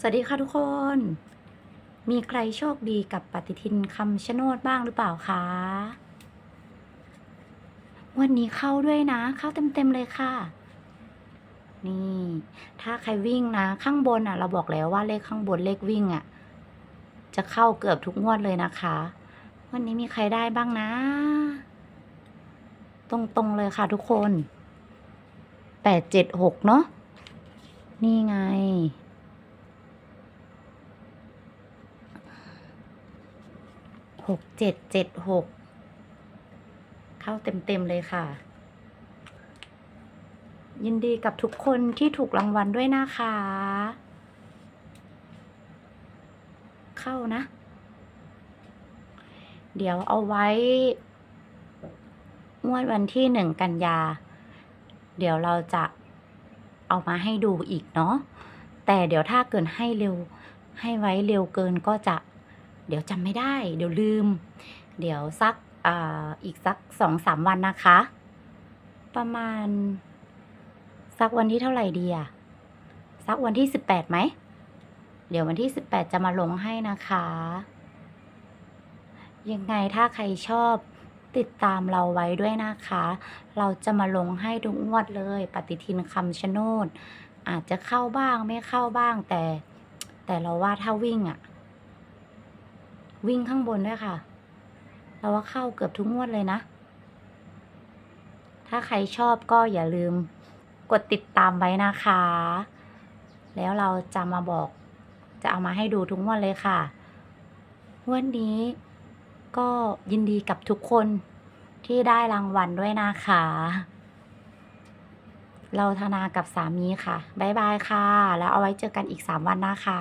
สวัสดีค่ะทุกคน มีใครโชคดีกับปฏิทินคำชะโนดบ้างหรือเปล่าคะ วันนี้เข้าด้วยนะ เข้าเต็มๆเลยค่ะ นี่ ถ้าใครวิ่งนะ ข้างบนอะ เราบอกแล้วว่าเลขข้างบนเลขวิ่งอะ จะเข้าเกือบทุกงวดเลยนะคะ วันนี้มีใครได้บ้างนะ ตรงๆเลยค่ะทุกคนแปดเจ็ดหกเนาะ นี่ไง หกเจ็ดเจ็ดหกเข้าเต็มๆเลยค่ะ ยินดีกับทุกคนที่ถูกรางวัลด้วยนะคะ เข้านะ เดี๋ยวเอาไว้งวดวันที่หนึ่งกันยา เดี๋ยวเราจะเอามาให้ดูอีกเนาะแต่เดี๋ยวถ้าเกินให้เร็วให้ไว้เร็วเกินก็จะ เดี๋ยวจำไม่ได้ เดี๋ยวลืม เดี๋ยวสักออีกสักสองสามวันนะคะ ประมาณ สักวันที่เท่าไหร่ดีอะสักวันที่สิบแปดไหม เดี๋ยววันที่สิบแปดจะมาลงให้นะคะ ยังไงถ้าใครชอบติดตามเราไว้ด้วยนะคะ เราจะมาลงให้ทุกงวดเลย ปฏิทินคำชะโนดอาจจะเข้าบ้างไม่เข้าบ้างแต่ แต่เราว่าถ้าวิ่งอะ วิ่งข้างบนด้วยค่ะ เราว่าเข้าเกือบทุกงวดเลยนะ ถ้าใครชอบก็อย่าลืมกดติดตามไว้นะคะ แล้วเราจะมาบอกจะเอามาให้ดูทุกงวดเลยค่ะวันนี้ก็ยินดีกับทุกคนที่ได้รางวัลด้วยนะคะ เราธนากับสามีค่ะ บ๊ายบายค่ะ แล้วเอาไว้เจอกันอีก 3 วันนะคะ